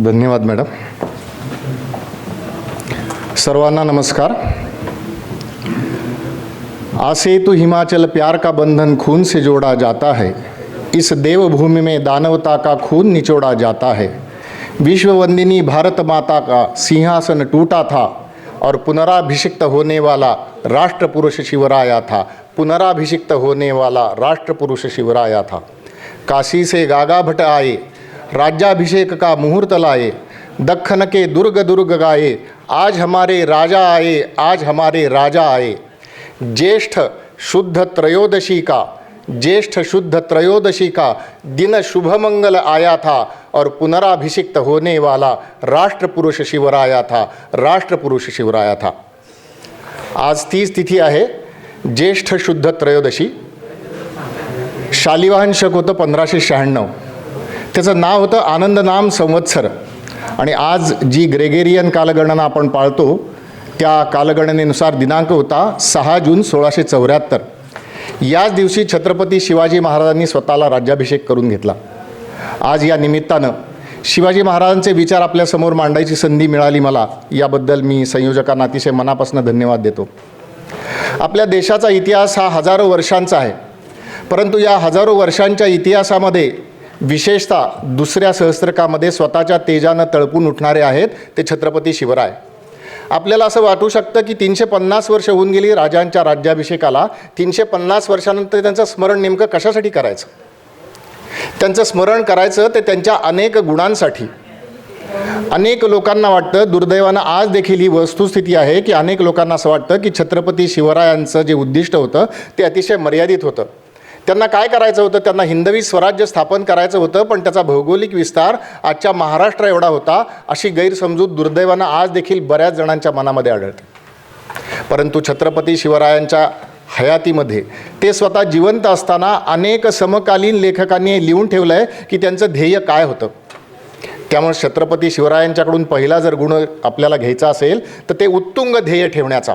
धन्यवाद, मॅडम। सर्वांना नमस्कार। आसे तो हिमाचल प्यार का बंधन खून से जोड़ा जाता है। इस देवभूमि में दानवता का खून निचोड़ा जाता है। विश्ववंदिनी भारत माता का सिंहासन टूटा था और पुनराभिषिक्त होने वाला राष्ट्र पुरुष शिवराया था। पुनराभिषिक्त होने वाला राष्ट्र पुरुष शिवराया था। काशी से गागा भट्ट आए राज्याभिषेक का मुहूर्त लाए, दक्खन के दुर्ग दुर्ग गाए, आज हमारे राजा आए, आज हमारे राजा आए। ज्येष्ठ शुद्ध त्रयोदशी का, ज्येष्ठ शुद्ध त्रयोदशी का दिन शुभ मंगल आया था और पुनराभिषिक्त होने वाला राष्ट्र पुरुष शिवराया था राष्ट्र पुरुष शिवराया था। आज तीच तिथी आहे, ज्येष्ठ शुद्ध त्रयोदशी। शालिवाहन शक होतं पंधराशे शहाण्णव त्याचं नाव होतं आनंदनाम संवत्सर. आणि आज जी ग्रेगेरियन कालगणना आपण पाळतो त्या कालगणनेनुसार दिनांक होता सहा जून सोळाशे चौऱ्याहत्तर. याच दिवशी छत्रपती शिवाजी महाराजांनी स्वतःला राज्याभिषेक करून घेतला. आज या निमित्तानं शिवाजी महाराजांचे विचार आपल्यासमोर मांडायची संधी मिळाली मला. याबद्दल मी संयोजकांना अतिशय मनापासून धन्यवाद देतो. आपल्या देशाचा इतिहास हा हजारो वर्षांचा आहे. परंतु या हजारो वर्षांच्या इतिहासामध्ये विशेषतः दुसऱ्या सहस्त्रकामध्ये स्वतःच्या तेजानं तळपून उठणारे आहेत ते छत्रपती शिवराय. आपल्याला असं वाटू शकतं की तीनशे पन्नास वर्ष होऊन गेली राजांच्या राज्याभिषेकाला. तीनशे पन्नास वर्षानंतर त्यांचं स्मरण नेमकं कशासाठी करायचं? त्यांचं स्मरण करायचं ते त्यांच्या अनेक गुणांसाठी. अनेक लोकांना वाटतं दुर्दैवानं आज देखील ही वस्तुस्थिती आहे की अनेक लोकांना असं वाटतं की छत्रपती शिवरायांचं जे उद्दिष्ट होतं ते अतिशय मर्यादित होतं. त्यांना काय करायचं होतं? त्यांना हिंदवी स्वराज्य स्थापन करायचं होतं पण त्याचा भौगोलिक विस्तार आजच्या महाराष्ट्र एवढा होता अशी गैरसमजूत दुर्दैवानं आज देखील बऱ्याच जणांच्या मनामध्ये आढळते. परंतु छत्रपती शिवरायांच्या हयातीमध्ये ते स्वतः जिवंत असताना अनेक समकालीन लेखकांनी लिहून ठेवलं आहे की त्यांचं ध्येय काय होतं. त्यामुळे छत्रपती शिवरायांच्याकडून पहिला जर गुण आपल्याला घ्यायचा असेल तर ते उत्तुंग ध्येय ठेवण्याचा.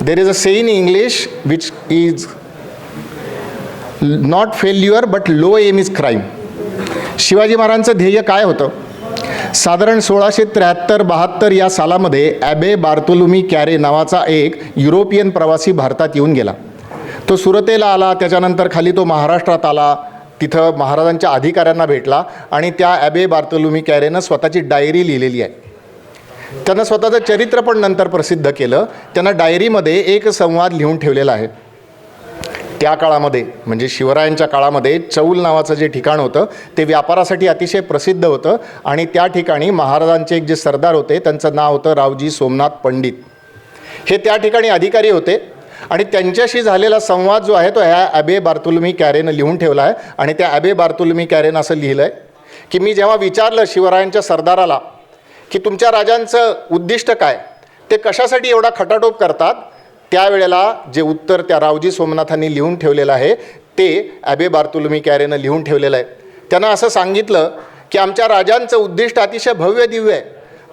There is a say in English which is not failure but low aim is crime Shivaji महाराजांचं ध्येय काय होतं? साधारण सोळाशे त्र्याहत्तर बहात्तर या सालामध्ये ॲबे बार्तोलुमी कॅरे नावाचा एक युरोपियन प्रवासी भारतात येऊन गेला. तो सुरतेला आला त्याच्यानंतर खाली तो महाराष्ट्रात आला तिथं महाराजांच्या अधिकाऱ्यांना भेटला आणि त्या ॲबे बार्तोलुमी कॅरेनं स्वतःची डायरी लिहिलेली आहे. त्यांना स्वतःचं चरित्र पण नंतर प्रसिद्ध केलं. त्यांना डायरीमध्ये एक संवाद लिहून ठेवलेला आहे. त्या काळामध्ये म्हणजे शिवरायांच्या काळामध्ये चौल नावाचं जे ठिकाण होतं ते व्यापारासाठी अतिशय प्रसिद्ध होतं आणि त्या ठिकाणी महाराजांचे एक जे सरदार होते त्यांचं नाव होतं रावजी सोमनाथ पंडित. हे त्या ठिकाणी अधिकारी होते आणि त्यांच्याशी झालेला संवाद जो आहे तो ह्या ॲबे बार्तुलमी कॅरेनं लिहून ठेवला आहे आणि त्या ॲबे बार्तुलमी कॅरेनं असं लिहिलं आहे की मी जेव्हा विचारलं शिवरायांच्या सरदाराला की तुमच्या राजांचं उद्दिष्ट काय? ते कशासाठी एवढा खटाटोप करतात? त्यावेळेला जे उत्तर त्या रावजी सोमनाथांनी लिहून ठेवलेलं आहे ते ॲबे बार्तुलमी कॅरेनं लिहून ठेवलेलं आहे. त्यानं असं सांगितलं की आमच्या राजांचं उद्दिष्ट अतिशय भव्य दिव्य आहे.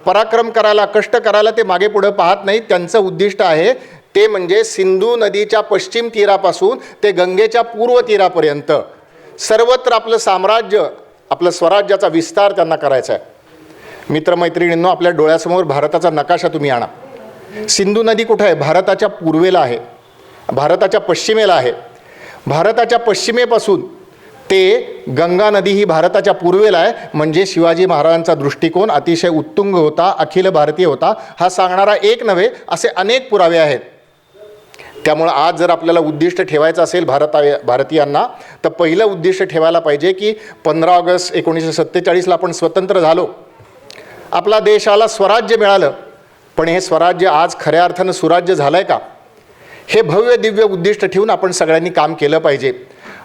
पराक्रम करायला कष्ट करायला ते मागे पुढं पाहत नाहीत. त्यांचं उद्दिष्ट आहे ते म्हणजे सिंधू नदीच्या पश्चिम तीरापासून ते गंगेच्या पूर्व तीरापर्यंत. सर्वत्र आपलं साम्राज्य आपलं स्वराज्याचा विस्तार त्यांना करायचा आहे. मित्रमैत्रिणींनो आपल्या डोळ्यासमोर भारताचा नकाशा तुम्ही आणा. सिंधू नदी कुठं आहे? भारताच्या पूर्वेला आहे. भारताच्या पश्चिमेला आहे. भारताच्या पश्चिमेपासून ते गंगा नदी ही भारताच्या पूर्वेला आहे. म्हणजे शिवाजी महाराजांचा दृष्टिकोन अतिशय उत्तुंग होता अखिल भारतीय होता. हा सांगणारा एक नव्हे असे अनेक पुरावे आहेत. त्यामुळं आज जर आपल्याला उद्दिष्ट ठेवायचं असेल भारता भारतीयांना तर पहिलं उद्दिष्ट ठेवायला पाहिजे की पंधरा ऑगस्ट एकोणीसशे सत्तेचाळीसला आपण स्वतंत्र झालो. आपला देशाला स्वराज्य मिळालं. पण हे स्वराज्य आज खऱ्या अर्थानं सुराज्य झालं आहे का? हे भव्य दिव्य उद्दिष्ट ठेवून आपण सगळ्यांनी काम केलं पाहिजे.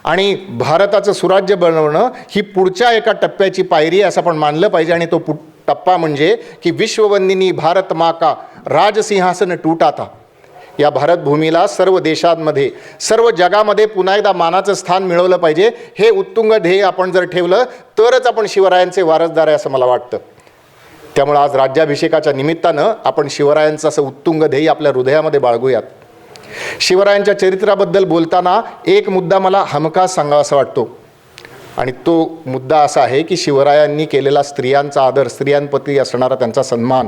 आणि भारताचं सुराज्य बनवणं ही पुढच्या एका टप्प्याची पायरी आहे असं आपण मानलं पाहिजे. आणि तो पु टप्पा म्हणजे की विश्ववंदिनी भारत माका राजसिंहासन टूटा या भारतभूमीला सर्व देशांमध्ये सर्व जगामध्ये पुन्हा एकदा मानाचं स्थान मिळवलं पाहिजे. हे उत्तुंग ध्येय आपण जर ठेवलं तरच आपण शिवरायांचे वारसदार आहे असं मला वाटतं. त्यामुळं आज राज्याभिषेकाच्या निमित्तानं आपण शिवरायांचं असं उत्तुंग ध्येय आपल्या हृदयामध्ये बाळगूयात. शिवरायांच्या चरित्राबद्दल बोलताना एक मुद्दा मला हमखास सांगावा असा वाटतो. आणि तो मुद्दा असा आहे की शिवरायांनी केलेला स्त्रियांचा आदर स्त्रियांप्रती असणारा त्यांचा सन्मान.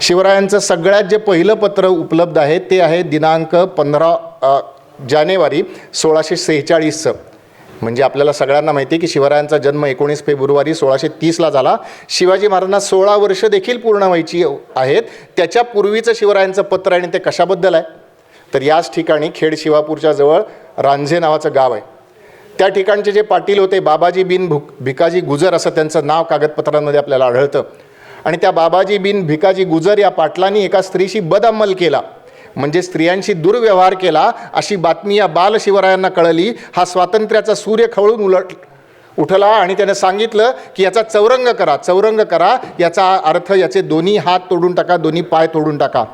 शिवरायांचं सगळ्यात जे पहिलं पत्र उपलब्ध आहे ते आहे दिनांक पंधरा जानेवारी सोळाशे सेहेचाळीसचं. म्हणजे आपल्याला सगळ्यांना माहिती आहे की शिवरायांचा जन्म एकोणीस फेब्रुवारी सोळाशे तीसला झाला. शिवाजी महाराजांना सोळा वर्ष देखील पूर्ण व्हायची आहेत. त्याच्या पूर्वीचं शिवरायांचं पत्र आहे आणि ते कशाबद्दल आहे? तर याच ठिकाणी खेड शिवापूरच्या जवळ रांझे नावाचं गाव आहे. त्या ठिकाणचे जे पाटील होते बाबाजी बिन भुक भिकाजी गुजर असं त्यांचं नाव कागदपत्रांमध्ये आपल्याला आढळतं. आणि त्या बाबाजी बिन भिकाजी गुजर या पाटलांनी एका स्त्रीशी बदअमल केला. म्हणजे स्त्रियांशी दुर्व्यवहार केला अशी बातमी या बालशिवरायांना कळली. हा स्वातंत्र्याचा सूर्य खवळून उलट उठला आणि त्याने सांगितलं की याचा चौरंग करा चौरंग करा. याचा अर्थ याचे दोन्ही हात तोडून टाका दोन्ही पाय तोडून टाका.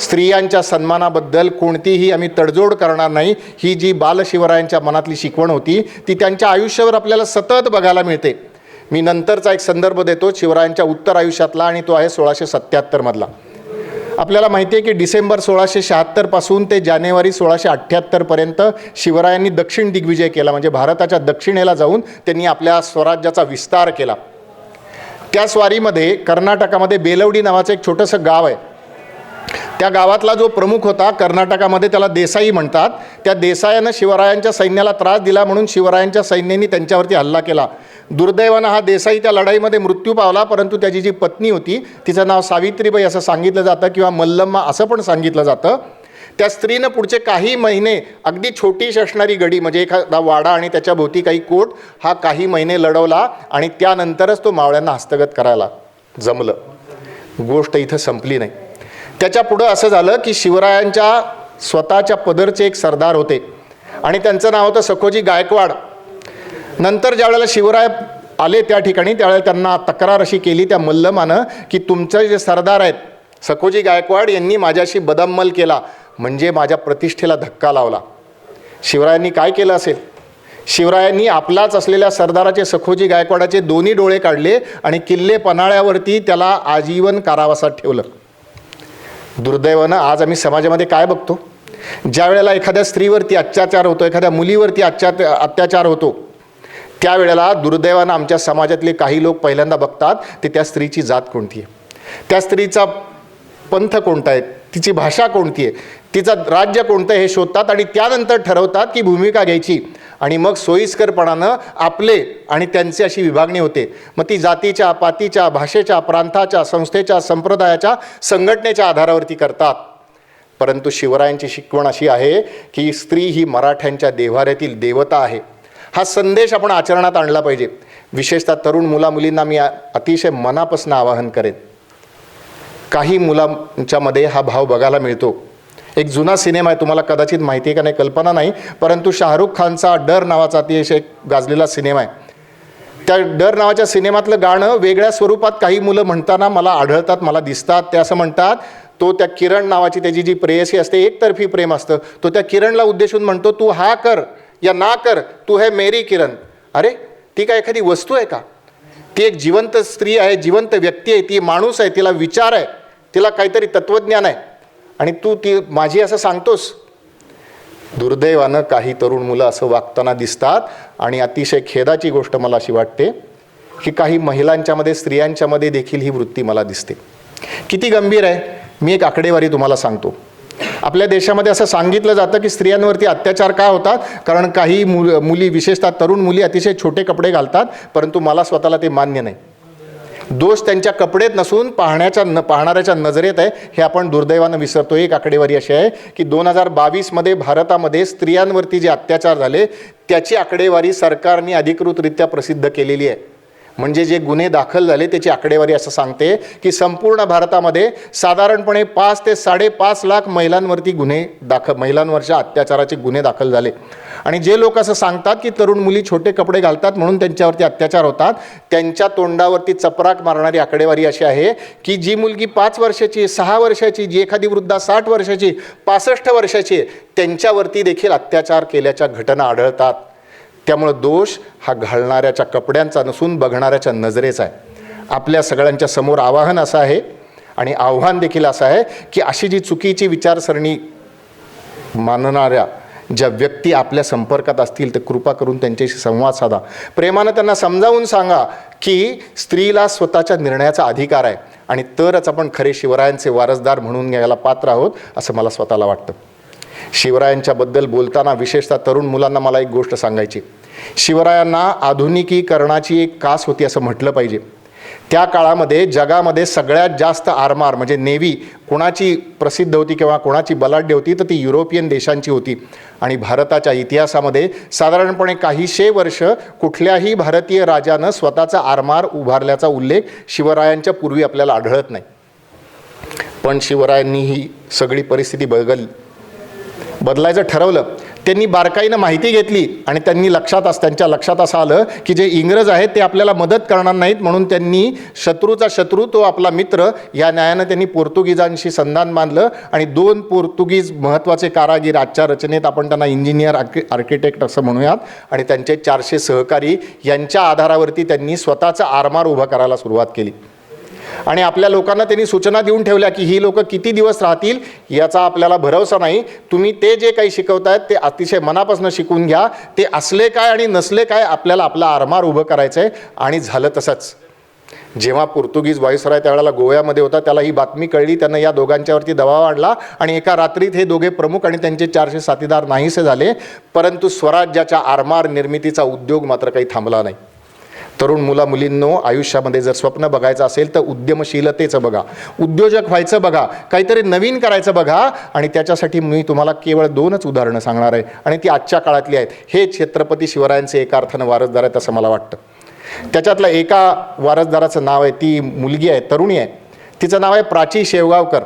स्त्रियांच्या सन्मानाबद्दल कोणतीही आम्ही तडजोड करणार नाही. ही जी बालशिवरायांच्या मनातली शिकवण होती ती त्यांच्या आयुष्यावर आपल्याला सतत बघायला मिळते. मी नंतरचा एक संदर्भ देतो शिवरायांच्या उत्तर आयुष्यातला आणि तो आहे सोळाशे सत्त्याहत्तरमधला आपल्याला माहिती आहे की डिसेंबर सोळाशे शहात्तरपासून ते जानेवारी सोळाशे अठ्ठ्याहत्तरपर्यंत शिवरायांनी दक्षिण दिग्विजय केला म्हणजे भारताच्या दक्षिणेला जाऊन त्यांनी आपल्या स्वराज्याचा विस्तार केला. त्या स्वारीमध्ये कर्नाटकामध्ये बेलवडी नावाचं एक छोटंसं गाव आहे. त्या गावातला जो प्रमुख होता कर्नाटकामध्ये त्याला देसाई म्हणतात. त्या देसायानं शिवरायांच्या सैन्याला त्रास दिला म्हणून शिवरायांच्या सैन्याने त्यांच्यावरती हल्ला केला. दुर्दैवानं हा देसाई त्या लढाईमध्ये मृत्यू पावला परंतु त्याची जी पत्नी होती तिचं नाव सावित्रीबाई असं सांगितलं जातं किंवा मल्लम्मा असं पण सांगितलं जातं. त्या स्त्रीनं पुढचे काही महिने अगदी छोटीशी असणारी गडी म्हणजे एखादा वाडा आणि त्याच्याभोवती काही कोट हा काही महिने लढवला आणि त्यानंतरच तो मावळ्यांना हस्तगत करायला जमलं. गोष्ट इथं संपली नाही. त्याच्या पुढं असं झालं की शिवरायांच्या स्वतःच्या पदरचे एक सरदार होते. आणि त्यांचं नाव होतं सखोजी गायकवाड. नंतर ज्यावेळेला शिवराय आले त्या ठिकाणी त्यावेळेला त्यांना तक्रार अशी केली त्या मल्लमानं की तुमचे जे सरदार आहेत सखोजी गायकवाड यांनी माझ्याशी बदअमल केला म्हणजे माझ्या प्रतिष्ठेला धक्का लावला. शिवरायांनी काय केलं असेल? शिवरायांनी आपलाच असलेल्या सरदाराचे सखोजी गायकवाडाचे दोन्ही डोळे काढले आणि किल्ले पन्हाळ्यावरती त्याला आजीवन कारावासात ठेवलं. दुर्दैवानं आज आम्ही समाजामध्ये काय बघतो? ज्या वेळेला एखाद्या स्त्रीवरती अत्याचार होतो एखाद्या मुलीवरती अत्या अत्याचार होतो त्यावेळेला दुर्दैवानं आमच्या समाजातले काही लोक पहिल्यांदा बघतात ते त्या स्त्रीची जात कोणती आहे. त्या स्त्रीचा पंथ कोणता आहे तिची भाषा कोणती आहे तिचं राज्य कोणतं आहे हे शोधतात आणि त्यानंतर ठरवतात की भूमिका घ्यायची. आणि मग सोयीस्करपणानं आपले आणि त्यांची अशी विभागणी होते. मग ती जातीच्या पातीच्या भाषेच्या प्रांताच्या संस्थेच्या संप्रदायाच्या संघटनेच्या आधारावरती करतात. परंतु शिवरायांची शिकवण अशी आहे की स्त्री ही मराठ्यांच्या देव्हाऱ्यातील देवता आहे. हा संदेश आपण आचरणात आणला पाहिजे. विशेषतः तरुण मुलामुलींना मी अतिशय मनापासून आवाहन करेन. काही मुलांच्यामध्ये हा भाव बघायला मिळतो. एक जुना सिनेमा आहे तुम्हाला कदाचित माहिती आहे का नाही कल्पना नाही परंतु शाहरुख खानचा डर नावाचा अतिशय गाजलेला सिनेमा आहे. त्या डर नावाच्या सिनेमातलं गाणं वेगळ्या स्वरूपात काही मुलं म्हणताना मला आढळतात मला दिसतात. ते असं म्हणतात तो त्या किरण नावाची त्याची जी प्रेयसी असते एकतर्फी प्रेम असतं. तो त्या किरणला उद्देशून म्हणतो तू हा कर या ना कर तू है मेरी किरण. अरे ती काय एखादी वस्तू आहे का? ती एक जिवंत स्त्री आहे जिवंत व्यक्ती आहे ती माणूस आहे तिला विचार आहे तिला काहीतरी तत्त्वज्ञान आहे. आणि तू ती माझी असं सांगतोस. दुर्दैवानं काही तरुण मुलं असं वागताना दिसतात आणि अतिशय खेदाची गोष्ट मला अशी वाटते की काही महिलांच्यामध्ये स्त्रियांच्यामध्ये देखील ही वृत्ती मला दिसते. किती गंभीर आहे? मी एक आकडेवारी तुम्हाला सांगतो. आपल्या देशामध्ये असं सांगितलं जातं की स्त्रियांवरती अत्याचार का होतात? कारण काही मुल मुली विशेषतः तरुण मुली अतिशय छोटे कपडे घालतात परंतु मला स्वतःला ते मान्य नाही. दोष त्यांच्या कपडेत नसून पाहण्याच्या न पाहणाऱ्याच्या नजरेत आहे. हे आपण दुर्दैवानं विसरतो एक आकडेवारी अशी आहे की दोन हजार बावीसमध्ये भारतामध्ये स्त्रियांवरती जे अत्याचार झाले त्याची आकडेवारी सरकारने अधिकृतरित्या प्रसिद्ध केलेली आहे. म्हणजे जे गुन्हे दाखल झाले त्याची आकडेवारी असं सांगते की संपूर्ण भारतामध्ये साधारणपणे पाच ते साडेपाच लाख महिलांवरती गुन्हे दाखल महिलांवरच्या अत्याचाराचे गुन्हे दाखल झाले. आणि जे लोक असं सांगतात की तरुण मुली छोटे कपडे घालतात म्हणून त्यांच्यावरती अत्याचार होतात त्यांच्या तोंडावरती चपराक मारणारी आकडेवारी अशी आहे की जी मुलगी पाच वर्षाची सहा वर्षाची जी एखादी वृद्धा साठ वर्षाची पासष्ट वर्षाची आहे त्यांच्यावरती देखील अत्याचार केल्याच्या घटना आढळतात. त्यामुळं दोष हा घालणाऱ्याच्या कपड्यांचा नसून बघणाऱ्याच्या नजरेचा आहे. आपल्या सगळ्यांच्या समोर आवाहन असं आहे आणि आव्हान देखील असं आहे की अशी जी चुकीची विचारसरणी मानणाऱ्या ज्या व्यक्ती आपल्या संपर्कात असतील तर कृपा करून त्यांच्याशी संवाद साधा. प्रेमानं त्यांना समजावून सांगा की स्त्रीला स्वतःच्या निर्णयाचा अधिकार आहे आणि तरच आपण खरे शिवरायांचे वारसदार म्हणून घ्यायला पात्र आहोत असं मला स्वतःला वाटतं. शिवरायांच्याबद्दल बोलताना विशेषतः तरुण मुलांना मला एक गोष्ट सांगायची. शिवरायांना आधुनिकीकरणाची एक कास होती असं म्हटलं पाहिजे. त्या काळामध्ये जगामध्ये सगळ्यात जास्त आरमार म्हणजे नेव्ही कोणाची प्रसिद्ध होती किंवा कोणाची बलाढ्य होती तर ती युरोपियन देशांची होती. आणि भारताच्या इतिहासामध्ये साधारणपणे काहीशे वर्ष कुठल्याही भारतीय राजानं स्वतःचा आरमार उभारल्याचा उल्लेख शिवरायांच्या पूर्वी आपल्याला आढळत नाही. पण शिवरायांनी ही सगळी परिस्थिती बदलली बदलायचं ठरवलं. त्यांनी बारकाईनं माहिती घेतली आणि त्यांनी लक्षात अस त्यांच्या लक्षात असं आलं की जे इंग्रज आहेत ते आपल्याला मदत करणार नाहीत म्हणून त्यांनी शत्रूचा शत्रू तो आपला मित्र या न्यायानं त्यांनी पोर्तुगीजांशी संधान बांधलं आणि दोन पोर्तुगीज महत्त्वाचे कारागीर आजच्या रचनेत आपण त्यांना इंजिनियर आर्कि आर्किटेक्ट असं म्हणूयात आणि त्यांचे चारशे सहकारी यांच्या आधारावरती त्यांनी स्वतःचा आरमार उभा करायला सुरुवात केली. आणि आपल्या लोकांना त्यांनी सूचना देऊन ठेवल्या की ही लोक किती दिवस राहतील याचा आपल्याला भरवसा नाही. तुम्ही ते जे काही शिकवतायत ते अतिशय मनापासून शिकून घ्या. ते असले काय आणि नसले काय आपल्याला आपला आरमार उभं करायचं आहे आणि झालं तसंच. जेव्हा पोर्तुगीज व्हाईसराय त्यावेळेला गोव्यामध्ये होता त्याला ही बातमी कळली त्यानं या दोघांच्यावरती दबाव आणला आणि एका रात्रीत हे दोघे प्रमुख आणि त्यांचे चारशे साथीदार नाहीसे झाले. परंतु स्वराज्याच्या आरमार निर्मितीचा उद्योग मात्र काही थांबला नाही. तरुण मुला मुलींनो आयुष्यामध्ये जर स्वप्न बघायचं असेल तर उद्यमशीलतेचं बघा. उद्योजक व्हायचं बघा. काहीतरी नवीन करायचं बघा. आणि त्याच्यासाठी मी तुम्हाला केवळ दोनच उदाहरणं सांगणार आहे. आणि ती आजच्या काळातली आहेत. हे छत्रपती शिवरायांचे एका अर्थानं वारसदार आहेत असं मला वाटतं. त्याच्यातलं एका वारसदाराचं नाव आहे. ती मुलगी आहे तरुणी आहे. तिचं नाव आहे प्राची शेवगावकर.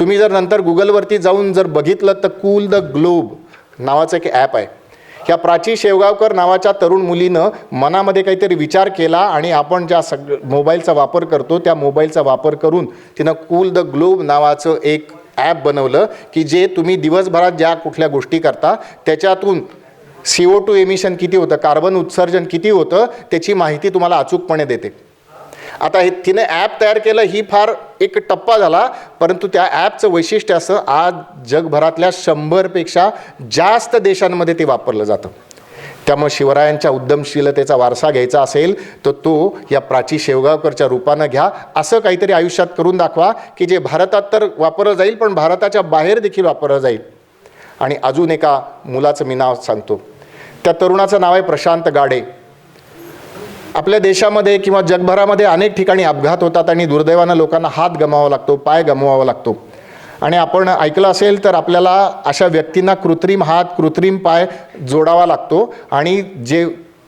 तुम्ही जर नंतर गुगलवरती जाऊन जर बघितलं तर कूल द ग्लोब नावाचं एक ॲप आहे. ह्या प्राची शेवगावकर नावाच्या तरुण मुलीनं मनामध्ये काहीतरी विचार केला आणि आपण ज्या सग मोबाईलचा वापर करतो त्या मोबाईलचा वापर करून तिनं कूल द ग्लोब नावाचं एक ॲप बनवलं की जे तुम्ही दिवसभरात ज्या कुठल्या गोष्टी करता त्याच्यातून सी ओ टू एमिशन किती होतं कार्बन उत्सर्जन किती होतं त्याची माहिती तुम्हाला अचूकपणे देते. आता हे तिने ॲप तयार केलं ही फार एक टप्पा झाला परंतु त्या ॲपचं वैशिष्ट्य असं आज जगभरातल्या शंभरपेक्षा जास्त देशांमध्ये ते वापरलं जातं. त्यामुळे शिवरायांच्या उद्यमशीलतेचा वारसा घ्यायचा असेल तर तो या प्राची शेवगावकरच्या रूपानं घ्या. असं काहीतरी आयुष्यात करून दाखवा की जे भारतात तर वापरलं जाईल पण भारताच्या बाहेर देखील वापरलं जाईल. आणि अजून एका मुलाचं मी नाव सांगतो. त्या तरुणाचं नाव आहे प्रशांत गाडे. आपल्या देशामध्ये किंवा जगभरामध्ये अनेक ठिकाणी अपघात होतात आणि दुर्दैवानं लोकांना हात गमावा लागतो पाय गमवावा लागतो. आणि आपण ऐकलं असेल तर आपल्याला अशा व्यक्तींना कृत्रिम हात कृत्रिम पाय जोडावा लागतो आणि जे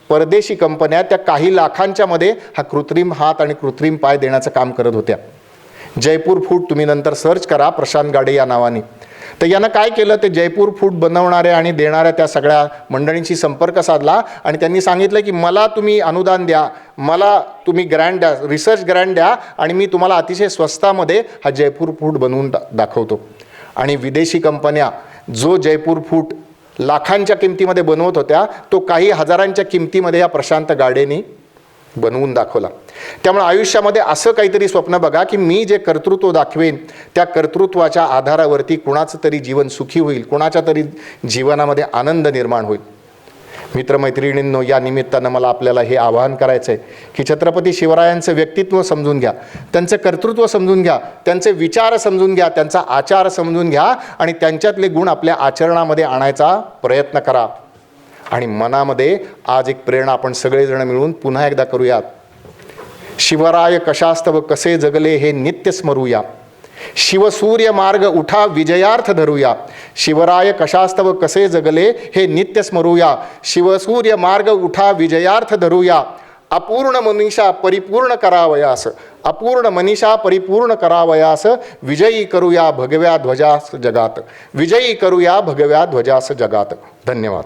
परदेशी कंपन्या त्या काही लाखांच्या मध्ये हा कृत्रिम हात आणि कृत्रिम पाय देण्याचं काम करत होत्या. जयपूर फूड तुम्ही नंतर सर्च करा प्रशांत गाडे या नावाने. तर यानं काय केलं ते जयपूर फूड बनवणाऱ्या आणि देणाऱ्या त्या सगळ्या मंडळींशी संपर्क साधला आणि त्यांनी सांगितलं की मला तुम्ही अनुदान द्या मला तुम्ही ग्रँड द्या रिसर्च ग्रँड द्या आणि मी तुम्हाला अतिशय स्वस्तामध्ये हा जयपूर फूड बनवून दा दाखवतो. आणि विदेशी कंपन्या जो जयपूर फूड लाखांच्या किमतीमध्ये बनवत होत्या तो काही हजारांच्या किमतीमध्ये या प्रशांत गाडेनी बनवून दाखवला. त्यामुळे आयुष्यामध्ये असं काहीतरी स्वप्न बघा की मी जे कर्तृत्व दाखवेन त्या कर्तृत्वाच्या आधारावरती कुणाचं तरी जीवन सुखी होईल कुणाच्या तरी जीवनामध्ये आनंद निर्माण होईल. मित्रमैत्रिणींनो या निमित्तानं मला आपल्याला हे आवाहन करायचं आहे की छत्रपती शिवरायांचं व्यक्तित्व समजून घ्या त्यांचं कर्तृत्व समजून घ्या त्यांचे विचार समजून घ्या त्यांचा आचार समजून घ्या आणि त्यांच्यातले गुण आपल्या आचरणामध्ये आणायचा प्रयत्न करा. आणि मनामध्ये आज एक प्रेरणा आपण सगळेजण मिळून पुन्हा एकदा करूयात. शिवराय कशास्तव कसे जगले हे नित्य स्मरूया. शिवसूर्य मार्ग उठा विजयार्थ धरूया. शिवराय कशास्तव कसे जगले हे नित्य स्मरूया. शिवसूर्य मार्ग उठा विजयार्थ धरूया. अपूर्ण मनीषा परिपूर्ण करावयास अपूर्ण मनीषा परिपूर्ण करावयास विजयी करूया भगव्या ध्वजास जगात. विजयी करूया भगव्या ध्वजास जगात. धन्यवाद.